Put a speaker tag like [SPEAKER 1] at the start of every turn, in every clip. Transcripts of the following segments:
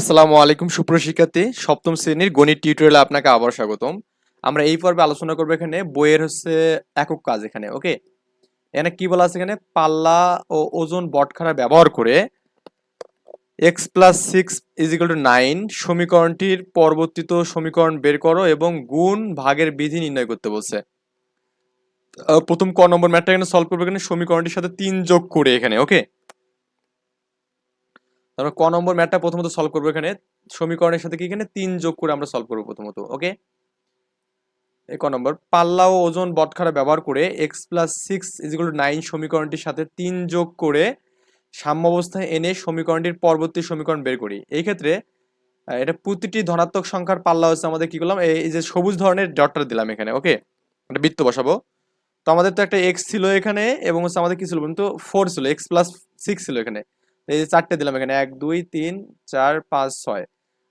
[SPEAKER 1] আসসালামু আলাইকুম শিক্ষার্থী সপ্তম শ্রেণীর গণিত টিউটোরিয়ালে আপনাকে আবার স্বাগতম আমরা এই পর্বে আলোচনা করবো এখানে বইয়ের হচ্ছে একক কাজ এখানে ওকে এখানে কি বলা আছে এখানে পাল্লা ও ওজন বটখারা ব্যবহার করে x plus six is equal to nine সমীকরণটির পরবর্তীত সমীকরণ বের করো এবং গুণ ভাগের বিধি নির্ণয় করতে বলছে প্রথম ক নম্বর ম্যাটটা এখানে সলভ করবে এখানে সমীকরণটির সাথে তিন যোগ করে এখানে ওকে তারপর ক নম্বর ম্যাটটা প্রথমত সলভ করবো এখানে সমীকরণের সাথে কি এখানে তিন যোগ করে আমরা সলভ করবো প্রথমত ওকে এক নম্বর পাল্লা ও ওজন বটখারা ব্যবহার করে x plus six is equal nine সমীকরণটির সাথে তিন যোগ করে সাম্যাবস্থায় এনে সমীকরণটির পরবর্তী সমীকরণ বের করি এই ক্ষেত্রে এটা প্রতিটি ধনাত্মক সংখ্যার পাল্লা হচ্ছে আমাদের কি করলাম এই যে সবুজ ধরনের ডটটা দিলাম এখানে ওকে একটা বৃত্ত বসাবো তো আমাদের তো একটা এক্স ছিল এখানে এবং হচ্ছে আমাদের কি ছিল বলুন তো ফোর ছিল এক্স প্লাস সিক্স ছিল এখানে এই যে চারটে দিলাম এখানে এক দুই তিন চার পাঁচ ছয়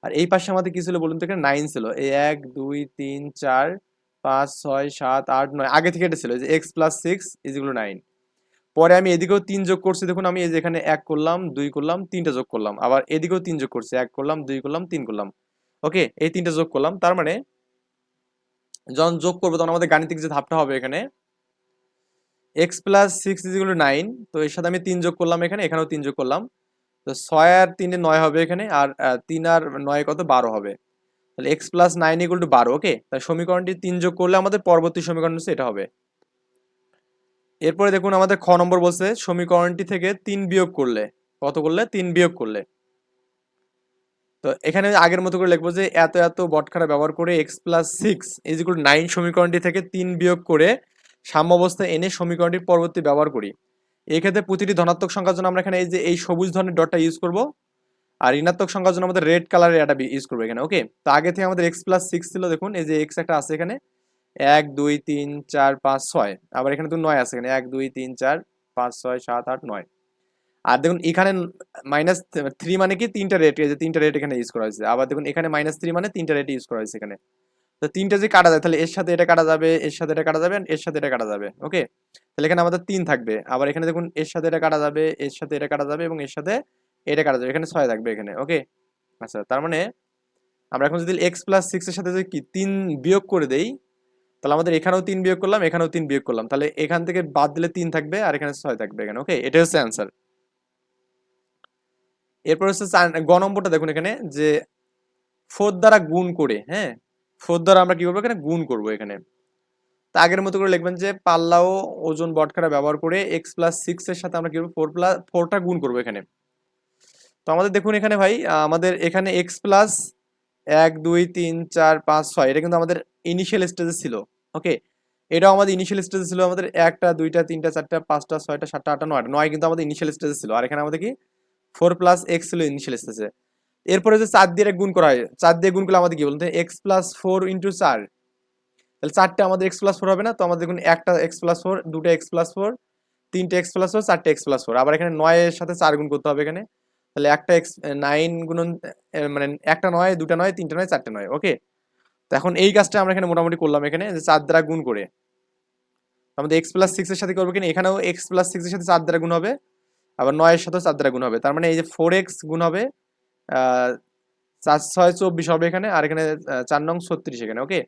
[SPEAKER 1] আর এই পাশে আমাদের কি ছিল বলুন তো এখানে নাইন ছিল এই এক দুই তিন চার পাঁচ ছয় সাত আট নয় আগে থেকে এটা ছিল যে x plus six is equal to nine পরে আমি এদিকেও তিন যোগ করছি দেখুন আমি এই যে এখানে এক করলাম দুই করলাম তিনটা যোগ করলাম আবার এদিকেও তিন যোগ করছি এক করলাম দুই করলাম তিন করলাম ওকে এই তিনটা যোগ করলাম তার মানে যখন যোগ করবো তখন আমাদের গাণিতিক যে ধাপটা হবে এখানে x plus six is equal to nine তো এর সাথে আমি তিন যোগ করলাম এখানে এখানেও তিন যোগ করলাম তো ছয় আর তিনে নয় হবে এখানে আর তিন আর নয় কত বারো হবে তাহলে x plus nine equal to বারো ওকে তাহলে সমীকরণটি তিন যোগ করলে আমাদের পরবর্তী সমীকরণ হচ্ছে এটা হবে এরপরে দেখুন আমাদের খ নম্বর বলছে সমীকরণটি থেকে তিন বিয়োগ করলে কত করলে তিন বিয়োগ করলে তো এখানে আগের মতো করে লিখবো যে এত এত বটখারা ব্যবহার করে x plus six is equal nine সমীকরণটি থেকে তিন বিয়োগ করে সাম্যবস্থা এনে সমীকরণটির পরবর্তী ব্যবহার করি এক্ষেত্রে প্রতিটি ধনাত্মক সংখ্যার জন্য আমরা এখানে এই যে এই সবুজ ধরনের ডটটা ইউজ করব আর ঋণাত্মক সংখ্যার জন্য আমাদের রেড কালারের এটা ইউজ করবো এখানে ওকে তো আগে থেকে আমাদের এক্স প্লাস সিক্স ছিল দেখুন এই যে এক্স একটা আছে এখানে এক দুই তিন চার পাঁচ ছয় আবার এখানে তো নয় আছে এখানে এক দুই তিন চার পাঁচ ছয় সাত আট নয় আর দেখুন এখানে মাইনাস থ্রি মানে কি তিনটা রেট এই যে তিনটা রেট এখানে ইউজ করা হয়েছে আবার দেখুন এখানে মাইনাস থ্রি মানে তিনটা রেট ইউজ করা হয়েছে এখানে তো তিনটা যে কাটা যায় তাহলে এর সাথে এটা কাটা যাবে এর সাথে এটা কাটা যাবে এর সাথে এটা কাটা যাবে ওকে তাহলে এখানে আমাদের তিন থাকবে আবার এখানে দেখুন এর সাথে এটা কাটা যাবে এর সাথে এটা কাটা যাবে এবং এর সাথে এটা কাটা যাবে এখানে ছয় থাকবে এখানে ওকে আচ্ছা তার মানে আমরা এখন যদি এক্স প্লাস সিক্সের সাথে যদি কি তিন বিয়োগ করে দেই তাহলে আমাদের এখানেও তিন বিয়োগ করলাম এখানেও তিন বিয়োগ করলাম তাহলে এখান থেকে বাদ দিলে তিন থাকবে আর এখানে ছয় থাকবে এখানে ওকে এটা হচ্ছে অ্যান্সার এরপর হচ্ছে গ নম্বরটা দেখুন এখানে যে ফোর দ্বারা গুণ করে হ্যাঁ ফোর দ্বারা আমরা কি করবো এখানে গুণ করবো এখানে তা আগের মতো করে লিখবেন যে পাল্লা ও ওজন বটখারা ব্যবহার করে এক্স প্লাস সিক্স এর সাথে আমরা কি করবো ফোর প্লাস ফোরটা গুণ করবো এখানে তো আমাদের দেখুন এখানে ভাই আমাদের এখানে এক্স প্লাস এক দুই তিন চার পাঁচ ছয় এটা কিন্তু আমাদের ইনিশিয়াল স্টেজে ছিল ওকে এটাও আমাদের ইনিশিয়াল স্টেজে ছিল আমাদের একটা দুইটা তিনটা চারটা পাঁচটা ছয়টা সাতটা আটটা নয়টা নয় কিন্তু আমাদের ইনিশিয়াল স্টেজে ছিল আর এখানে আমাদের কি ফোর প্লাস এক্স ছিল ইনিশিয়াল স্টেজে এরপরে যে চার দিয়ে গুণ করা হয় চার দিয়ে গুণ করলে আমাদের কি বলতে এক্স প্লাস ফোর ইন্টু চার তাহলে চারটে আমাদের এক্স প্লাস ফোর হবে না তো আমাদের দেখুন একটা এক্স প্লাস ফোর দুটো এক্স প্লাস ফোর তিনটে এক্স প্লাস ফোর চারটে এক্স প্লাস ফোর আবার এখানে নয়ের সাথে চার গুণ করতে হবে এখানে তাহলে একটা এক্স নাইন গুণ মানে একটা নয় দুটা নয় তিনটা নয় চারটে নয় ওকে তো এখন এই কাজটা আমরা এখানে মোটামুটি করলাম এখানে যে চার দ্বারা গুণ করে আমাদের এক্স প্লাস সিক্সের সাথে করবো কিনা এখানেও এক্স প্লাস সিক্সের সাথে চার দ্বারা গুণ হবে আবার নয়ের সাথেও চার দ্বারা গুণ হবে তার মানে এই যে ফোর এক্স গুণ হবে চার ছয় চব্বিশ হবে এখানে আর এখানে চার নং ছত্রিশ এখানে ওকে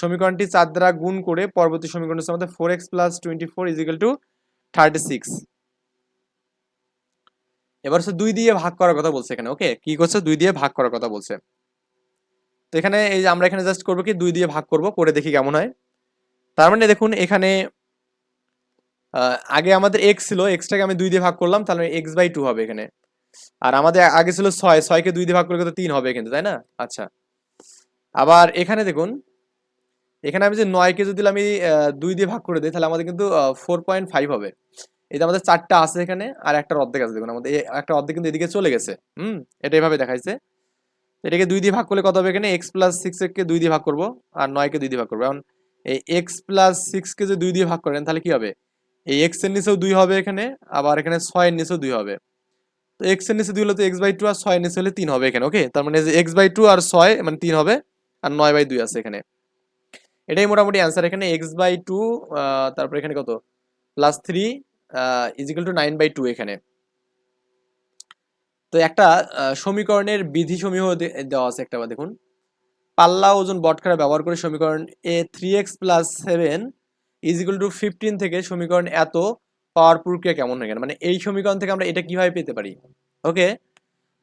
[SPEAKER 1] সমীকরণটি চার দ্বারা গুণ করে পরবর্তী সমীকরণ হচ্ছে আমাদের four x plus twenty four is equal to thirty six এবার হচ্ছে দুই দিয়ে ভাগ করার কথা বলছে এখানে ওকে কি করছে দুই দিয়ে ভাগ করার কথা বলছে তো এখানে এই যে আমরা এখানে জাস্ট করবো কি দুই দিয়ে ভাগ করব করে দেখি কেমন হয় তার মানে দেখুন এখানে আগে আমাদের এক্স ছিল এক্সটাকে আমি দুই দিয়ে ভাগ করলাম তাহলে এক্স বাই টু হবে এখানে আর আমাদের আগে ছিল ছয় ছয়কে দুই দিয়ে ভাগ করলে তো তিন হবে কিন্তু তাই না আচ্ছা আবার এখানে দেখুন এখানে আমি যে নয়কে যদি আমি দুই দিয়ে ভাগ করে দিই তাহলে আমাদের কিন্তু ফোর পয়েন্ট ফাইভ হবে এটা আমাদের চারটা আছে এখানে আর একটা অর্ধেক আছে দেখুন আমাদের একটা অর্ধেক কিন্তু এদিকে চলে গেছে হুম এটা এভাবে দেখাইছে এটাকে দুই দিয়ে ভাগ করলে কত হবে এখানে এক্স প্লাস সিক্সকে দুই দিয়ে ভাগ করবো আর নয়কে দুই দিয়ে ভাগ করবো এখন এই এক্স প্লাস সিক্সকে যদি দুই দিয়ে ভাগ করেন তাহলে কি হবে এই এক্সের নিচেও দুই হবে এখানে আবার এখানে ছয়ের নিচেও দুই হবে তো এর নিচে দুই হলে তো এক্স বাই টু আর ছয় নিচে হলে তিন হবে এখানে ওকে তার মানে যে এক্স বাই টু আর ছয় মানে তিন হবে আর নয় বাই দুই আছে এখানে এটাই মোটামুটি অ্যান্সার এখানে এক্স বাই টু তারপর এখানে কত plus three is equal to nine by two এখানে তো একটা সমীকরণের বিধি সমীহ দেওয়া আছে একটা দেখুন পাল্লা ওজন বটখারা ব্যবহার করে সমীকরণ এ three x plus seven is equal to fifteen থেকে সমীকরণ এত পাওয়ার প্রক্রিয়া কেমন হয়ে গেল মানে এই সমীকরণ থেকে আমরা এটা কিভাবে পেতে পারি ওকে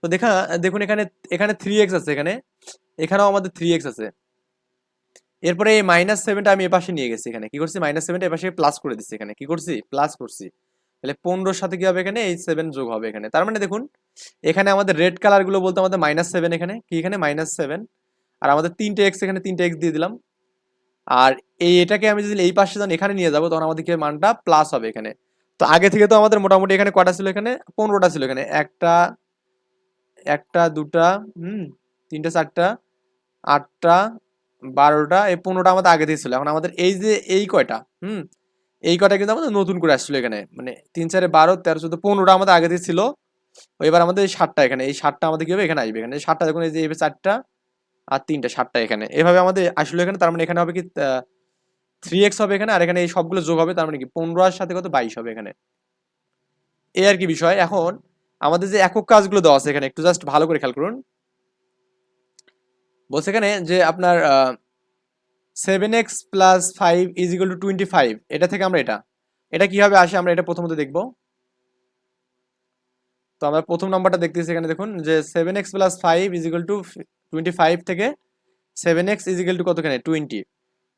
[SPEAKER 1] তো দেখা দেখুন এখানে এখানে থ্রি এক্স আছে এখানে এখানেও আমাদের থ্রি এক্স আছে এরপরে এই মাইনাস সেভেনটা আমি এপাশে নিয়ে গেছি এখানে কি করছি মাইনাস সেভেনটা এপাশে প্লাস করে দিচ্ছি এখানে কি করছি প্লাস করছি তাহলে পনেরোর সাথে কি হবে এখানে এই সেভেন যোগ হবে এখানে তার মানে দেখুন এখানে আমাদের রেড কালারগুলো বলতে আমাদের মাইনাস সেভেন এখানে কি এখানে মাইনাস সেভেন আর আমাদের তিনটে এক্স এখানে তিনটে এক্স দিয়ে দিলাম আর এই এটাকে আমি যদি এই পাশে যখন এখানে নিয়ে যাবো তখন আমাদের কি মানটা প্লাস হবে এখানে তো আগে থেকে তো আমাদের মোটামুটি এখানে কটা ছিল এখানে পনেরোটা ছিল এখানে একটা একটা দুটা হুম তিনটা চারটা আটটা বারোটা এই পনেরোটা আমাদের আগে থেকে ছিল এখন আমাদের এই যে এই কয়টা হুম এই কটা কিন্তু আমাদের নতুন করে আসছিল এখানে মানে তিন চারে বারো তেরো চোদ্দ পনেরোটা আমাদের আগে থেকে ছিল এবার আমাদের এই সাতটা এখানে এই সাতটা আমাদের কি হবে এখানে আসবে এখানে সাতটা দেখুন এই যে এবার চারটা আর তিনটা সাতটা এখানে এভাবে আমাদের আসলো এখানে তার মানে এখানে হবে কি থ্রি এক্স হবে এখানে আর এখানে এই সবগুলো যোগ হবে তার মানে কি পনেরো আর সাথে কত বাইশ হবে এখানে এই আর কি বিষয় এখন আমাদের যে একক কাজগুলো দেওয়া আছে এখানে একটু জাস্ট ভালো করে খেয়াল করুন বলছে এখানে যে আপনার seven x plus five is equal to twenty five এটা থেকে আমরা এটা এটা কীভাবে আসে আমরা এটা প্রথমত দেখব তো আমরা প্রথম নাম্বারটা দেখতেছি এখানে দেখুন যে seven x plus five is equal to twenty five থেকে seven x is equal to কতখানে টোয়েন্টি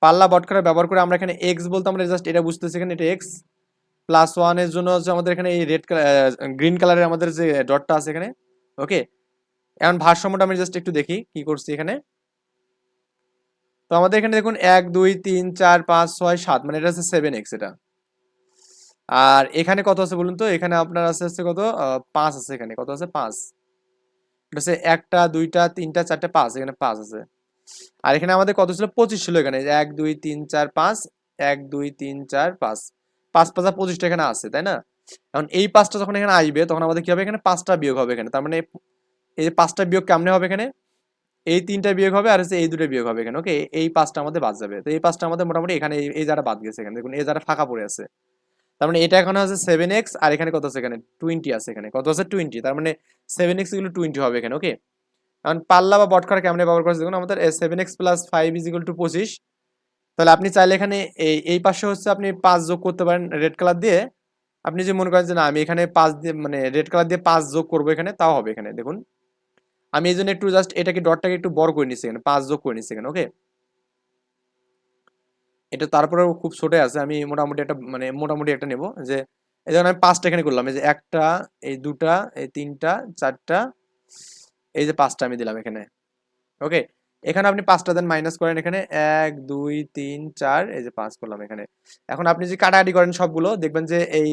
[SPEAKER 1] পাল্লা বটকারা ব্যবহার করে আমরা এখানে এক্স বলতে আমরা জাস্ট এটা বুঝতেছি এখানে এটা এক্স প্লাস ওয়ানের জন্য হচ্ছে আমাদের এখানে এই রেড গ্রিন কালারের আমাদের যে ডটটা আছে এখানে ওকে এখন ভারসাম্যটা আমি জাস্ট একটু দেখি কি করছি এখানে তো আমাদের এখানে দেখুন এক দুই তিন চার পাঁচ ছয় সাত মানে এটা আছে সেভেন এক্স এটা আর এখানে কত আছে বলুন তো এখানে আপনার আছে আছে কত পাঁচ আছে এখানে কত আছে পাঁচ এটা হচ্ছে একটা দুইটা তিনটা চারটা পাঁচ এখানে পাঁচ আছে আর এখানে আমাদের কত ছিল পঁচিশ ছিল এখানে এক দুই তিন চার পাঁচ এক দুই তিন চার পাঁচ পাঁচ পাঁচা পঁচিশটা এখানে আছে তাই না এখন এই পাঁচটা যখন এখানে আসবে তখন আমাদের কি হবে এখানে পাঁচটা বিয়োগ হবে এখানে তার মানে এই যে পাঁচটা বিয়োগ কেমনে হবে এখানে এই তিনটা বিয়োগ হবে আর হচ্ছে এই দুটো বিয়োগ হবে এখানে ওকে এই পাঁচটা আমাদের বাদ যাবে তো এই পাঁচটা আমাদের মোটামুটি এখানে এই যারা বাদ গেছে এখানে দেখুন এই যারা ফাঁকা পড়ে আছে তার মানে এটা এখানে আছে সেভেন এক্স আর এখানে কত আছে এখানে টোয়েন্টি আছে এখানে কত আছে টোয়েন্টি তার মানে সেভেন এক্স এগুলো টোয়েন্টি হবে এখানে ওকে এখন পাল্লা বা বটকার ক্যামেরা ব্যবহার করেছে দেখুন আমাদের seven x plus five is equal to পঁচিশ তাহলে আপনি চাইলে এখানে এই এই পাশে হচ্ছে আপনি পাঁচ যোগ করতে পারেন রেড কালার দিয়ে আপনি যদি মনে করেন যে না আমি এখানে পাঁচ দিয়ে মানে রেড কালার দিয়ে পাঁচ যোগ করবো এখানে তাও হবে এখানে দেখুন আমি এই জন্য একটু জাস্ট এটাকে ডটটাকে একটু বড় করে নিচ্ছি এখানে পাঁচ যোগ করে নিচ্ছি এখানে ওকে এটা তারপরেও খুব ছোটে আছে আমি মোটামুটি একটা মানে মোটামুটি একটা নেব যে এই যেমন আমি পাঁচটা এখানে করলাম এই যে একটা এই দুটা এই তিনটা চারটা এই যে পাঁচটা আমি দিলাম এখানে ওকে এখানে আপনি পাঁচটা দেন মাইনাস করেন এখানে এক দুই তিন চার এই যে পাঁচ করলাম এখানে এখন আপনি যে কাটাকাটি করেন সবগুলো দেখবেন যে এই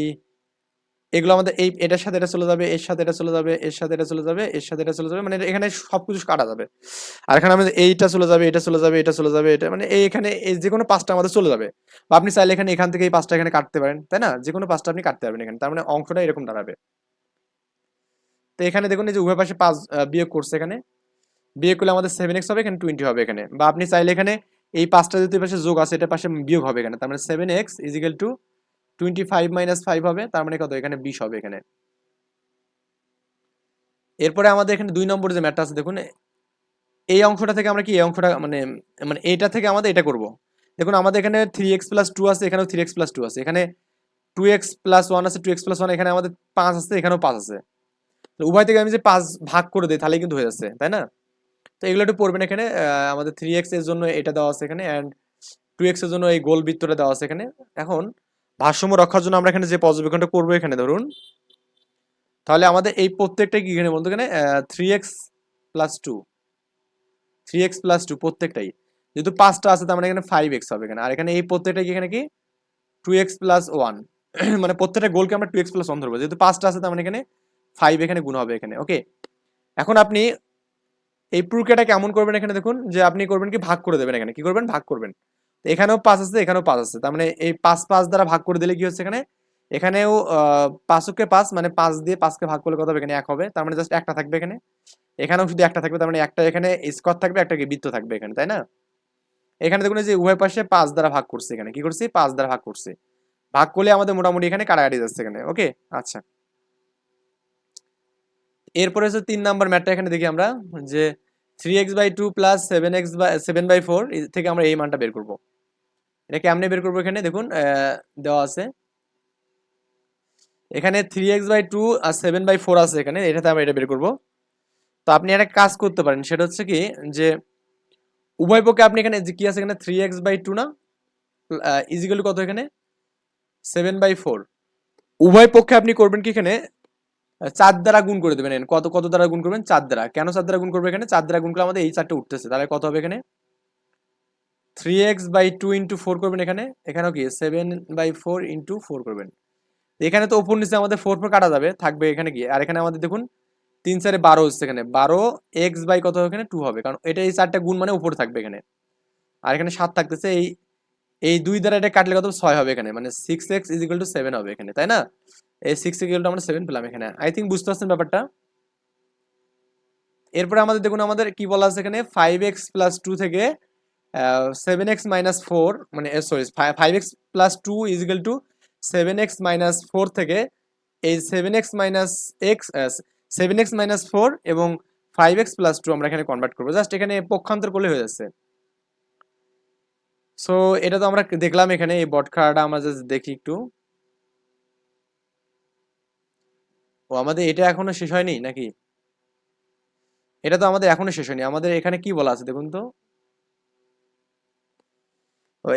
[SPEAKER 1] এগুলো আমাদের এই এটার সাথে এটা চলে যাবে এর সাথে এটা চলে যাবে এর সাথে এটা চলে যাবে এর সাথে এটা চলে যাবে মানে এখানে সবকিছু কাটা যাবে আর এখানে আমাদের এইটা চলে যাবে এটা চলে যাবে এটা চলে যাবে এটা মানে এই এখানে এই যে কোনো পাঁচটা আমাদের চলে যাবে বা আপনি চাইলে এখানে এখান থেকে এই পাঁচটা এখানে কাটতে পারেন তাই না যে কোনো পাঁচটা আপনি কাটতে পারবেন এখানে তার মানে অংশটা এরকম দাঁড়াবে তো এখানে দেখুন এই যে উভয় পাশে পাঁচ বিয়োগ করছে এখানে বিয়োগ করলে আমাদের সেভেন এক্স হবে এখানে টোয়েন্টি হবে এখানে বা আপনি চাইলে এখানে এই পাঁচটা যদি পাশে যোগ আছে এটা পাশে বিয়োগ হবে এখানে তার মানে seven x is equal to twenty five minus five হবে তার মানে কত এখানে বিশ হবে এখানে এরপরে আমাদের এখানে দুই নম্বর যে ম্যাটটা আছে দেখুন এই অংশটা থেকে আমরা কি এই অংশটা মানে মানে এইটা থেকে আমাদের এটা করব দেখুন আমাদের এখানে থ্রি এক্স প্লাস টু আছে এখানেও থ্রি এক্স প্লাস টু আছে এখানে টু এক্স প্লাস ওয়ান আছে টু এক্স প্লাস ওয়ান এখানে আমাদের পাঁচ আছে এখানেও পাঁচ আছে উভয় থেকে আমি যে পাঁচ ভাগ করে দিই তাহলে কিন্তু হয়ে যাচ্ছে তাই না তো এগুলো একটু পড়বেন এখানে আমাদের থ্রি এক্স এর জন্য এটা দেওয়া আছে এখানে অ্যান্ড টু এক্স এর জন্য এই গোল বৃত্তটা দেওয়া আছে এখানে এখন ভারসাম্য রক্ষার জন্য আমরা এখানে যে পর্যবেক্ষণটা করবো এখানে ধরুন তাহলে আমাদের এই প্রত্যেকটাই কি এখানে বলতো এখানে three x plus two three x plus two প্রত্যেকটাই যেহেতু পাঁচটা আছে তার মানে এখানে ফাইভ এক্স হবে এখানে আর এখানে এই প্রত্যেকটা কি এখানে কি টু এক্স প্লাস ওয়ান মানে প্রত্যেকটা গোলকে আমরা টু এক্স প্লাস ওয়ান ধরবো যেহেতু পাঁচটা আছে তার মানে এখানে ফাইভ এখানে গুণ হবে এখানে ওকে এখন আপনি এই প্রক্রিয়াটা কেমন করবেন এখানে দেখুন যে আপনি করবেন কি ভাগ করে দেবেন এখানে কি করবেন ভাগ করবেন এখানেও পাঁচ আছে এখানেও পাঁচ আছে তার মানে এই পাঁচ পাঁচ দ্বারা ভাগ করে দিলে কি হচ্ছে এখানে এখানেও পাঁচকে পাঁচ মানে পাঁচ দিয়ে পাঁচকে ভাগ করলে কত হবে এখানে এক হবে তার মানে জাস্ট একটা থাকবে এখানে এখানেও শুধু একটা থাকবে তার মানে একটা এখানে স্কোয়ার থাকবে একটা বৃত্ত থাকবে এখানে তাই না এখানে দেখুন যে উভয় পাশে পাঁচ দ্বারা ভাগ করছে এখানে কি করছি পাঁচ দ্বারা ভাগ করছে ভাগ করলে আমাদের মোটামুটি এখানে কাটাকাটি যাচ্ছে এখানে ওকে আচ্ছা এরপরে হচ্ছে তিন নাম্বার ম্যাটটা এখানে দেখি আমরা যে three x by two plus seven x by seven by four থেকে আমরা এই মানটা বের করব এটা কেমনে বের করবো এখানে দেখুন দেওয়া আছে এখানে থ্রি এক্স বাই টু আর সেভেন বাই ফোর আছে এখানে এটাতে আমরা এটা বের করব তো আপনি একটা কাজ করতে পারেন সেটা হচ্ছে কি যে উভয় পক্ষে আপনি এখানে কি আছে এখানে থ্রি এক্স বাই টু না ইজিক্যালি কত এখানে সেভেন বাই ফোর উভয় পক্ষে আপনি করবেন কি এখানে চার দ্বারা গুণ করে দেবেন কত কত দ্বারা গুণ করবেন চার দ্বারা কেন চার দ্বারা গুণ করবে এখানে চার দ্বারা গুণ করলে আমাদের এই চারটা উঠতেছে তাহলে কত হবে এখানে three x by two into four করবেন এখানে এখানেও কি seven by four into four করবেন এখানে তো ওপর নিচে আমাদের ফোর ফোর কাটা যাবে থাকবে এখানে কি আর এখানে আমাদের দেখুন তিন চারে বারো হচ্ছে এখানে বারো এক্স বাই কত এখানে টু হবে কারণ এটা এই চারটা গুণ মানে উপরে থাকবে এখানে আর এখানে সাত থাকতেছে এই এই দুই দ্বারা এটা কাটলে কত ছয় হবে এখানে মানে six x is two seven হবে এখানে তাই না এই সিক্স ইকুয়াল টু আমরা সেভেন পেলাম এখানে আই থিঙ্ক বুঝতে পারছেন ব্যাপারটা এরপরে আমাদের দেখুন আমাদের কি বলা আছে এখানে ফাইভ এক্স প্লাস টু থেকে সেভেন এক্স মাইনাস ফোর মানে sorry five x plus two is equal to seven x minus four থেকে এই seven x minus x seven x minus four এবং ফাইভ এক্স প্লাস টু আমরা এখানে convert করবো just এখানে পক্ষান্তর করলে হয়ে যাচ্ছে সো এটা তো আমরা দেখলাম এখানে এই বটখাটা আমরা দেখি একটু ও আমাদের এটা এখনো শেষ হয়নি নাকি এটা তো আমাদের এখনো শেষ হয়নি আমাদের এখানে কি বলা আছে দেখুন তো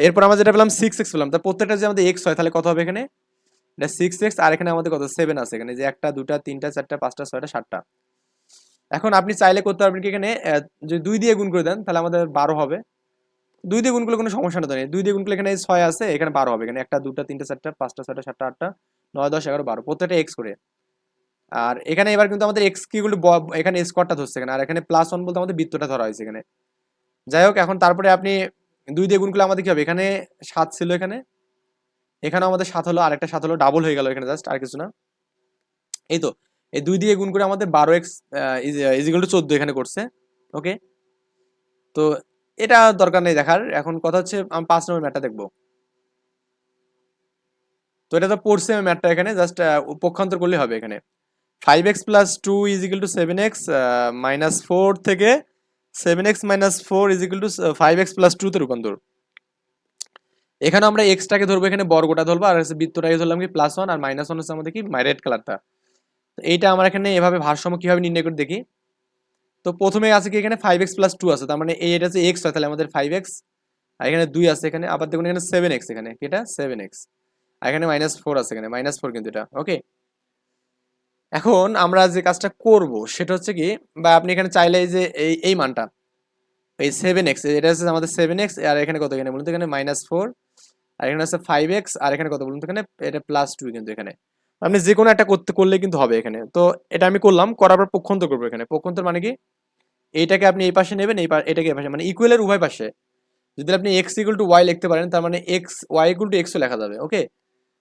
[SPEAKER 1] এরপর আমরা যেটা পেলাম সিক্স এক্স পেলাম তার প্রত্যেকটা যে আমাদের এক্স হয় তাহলে কত হবে এখানে এটা সিক্স এক্স আর এখানে আমাদের কত সেভেন আছে এখানে যে একটা দুটা তিনটা চারটা পাঁচটা ছয়টা সাতটা এখন আপনি চাইলে করতে পারবেন কি এখানে যদি দুই দিয়ে গুণ করে দেন তাহলে আমাদের বারো হবে দুই দিয়ে গুণ করলে কোনো সমস্যা না নেই দুই দিয়ে গুণ করলে এখানে ছয় আছে এখানে বারো হবে এখানে একটা দুটা তিনটা চারটা পাঁচটা ছয়টা সাতটা আটটা নয় দশ এগারো বারো প্রত্যেকটা এক্স করে আর এখানে এবার কিন্তু আমাদের এক্স কিগুলো এখানে স্কোয়ারটা ধরছে এখানে আর এখানে প্লাস ওয়ান বলতে আমাদের বৃত্তটা ধরা হয়েছে এখানে যাই হোক এখন তারপরে আপনি দুই দিয়ে গুণগুলো আমাদের কী হবে এখানে সাত ছিল এখানে এখানে আমাদের সাত হলো আরেকটা সাত হলো ডাবল হয়ে গেল এখানে জাস্ট আর কিছু না এই তো এই দুই দিয়ে গুণ করে আমাদের বারো এক্স ইজিকাল টু চোদ্দ এখানে করছে ওকে তো এটা দরকার নেই দেখার এখন কথা হচ্ছে আমি পাঁচ নম্বর ম্যাটটা দেখবো তো এটা তো পড়ছে ম্যাটটা এখানে জাস্ট পক্ষান্তর করলে হবে এখানে five x plus two is equal to seven x minus four থেকে seven x minus four is equal to five x plus টুতে রূপান্তর এখানে আমরা এক্সটাকে ধরবো এখানে বর্গটা ধরবো আর বৃত্তটাকে ধরলাম কি প্লাস ওয়ান আর মাইনাস ওয়ান হচ্ছে আমাদের কি মাই রেড কালারটা তো এইটা আমরা এখানে এভাবে ভারসাম্য কীভাবে নির্ণয় করে দেখি তো প্রথমে আছে কি এখানে ফাইভ এক্স প্লাস টু আছে তার মানে এই এটা হচ্ছে এক্স হয় তাহলে আমাদের ফাইভ এক্স আর এখানে দুই আছে এখানে আবার দেখুন এখানে সেভেন এক্স এখানে এটা সেভেন এক্স আর এখানে মাইনাস ফোর আছে এখানে মাইনাস ফোর কিন্তু এটা ওকে এখন আমরা যে কাজটা করব সেটা হচ্ছে কি বা আপনি এখানে চাইলে যে এই এই মানটা এই সেভেন এক্স এটা হচ্ছে আমাদের সেভেন এক্স আর এখানে কত এখানে বলুন তো এখানে মাইনাস ফোর আর এখানে হচ্ছে ফাইভ এক্স আর এখানে কত বলুন তো এখানে এটা প্লাস টু কিন্তু এখানে আপনি যে কোনো একটা করতে করলে কিন্তু হবে এখানে তো এটা আমি করলাম করার পর পক্ষান্তর করবো এখানে পক্ষান্তর মানে কি এইটাকে আপনি এই পাশে নেবেন এই এটাকে এই পাশে মানে ইকুয়ালের উভয় পাশে যদি আপনি এক্স ইকুয়াল টু ওয়াই লিখতে পারেন তার মানে এক্স ওয়াই ইকুয়াল টু এক্সও লেখা যাবে ওকে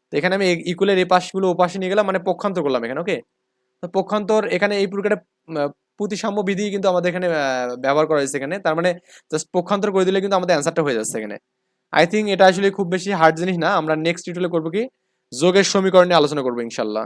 [SPEAKER 1] তো এখানে আমি ইকুয়ালের এই পাশগুলো ওপাশে নিয়ে গেলাম মানে পক্ষান্তর করলাম এখানে ওকে তো পক্ষান্তর এখানে এই প্রকারের প্রতিসাম্য বিধি কিন্তু আমাদের এখানে ব্যবহার করা হয়েছে এখানে তার মানে জাস্ট পক্ষান্তর করে দিলে কিন্তু আমাদের অ্যান্সারটা হয়ে যাচ্ছে এখানে আই থিঙ্ক এটা আসলে খুব বেশি হার্ড জিনিস না আমরা নেক্সট টিউটোরিয়ালে করবো কি যোগের সমীকরণে নিয়ে আলোচনা করবো ইনশাল্লাহ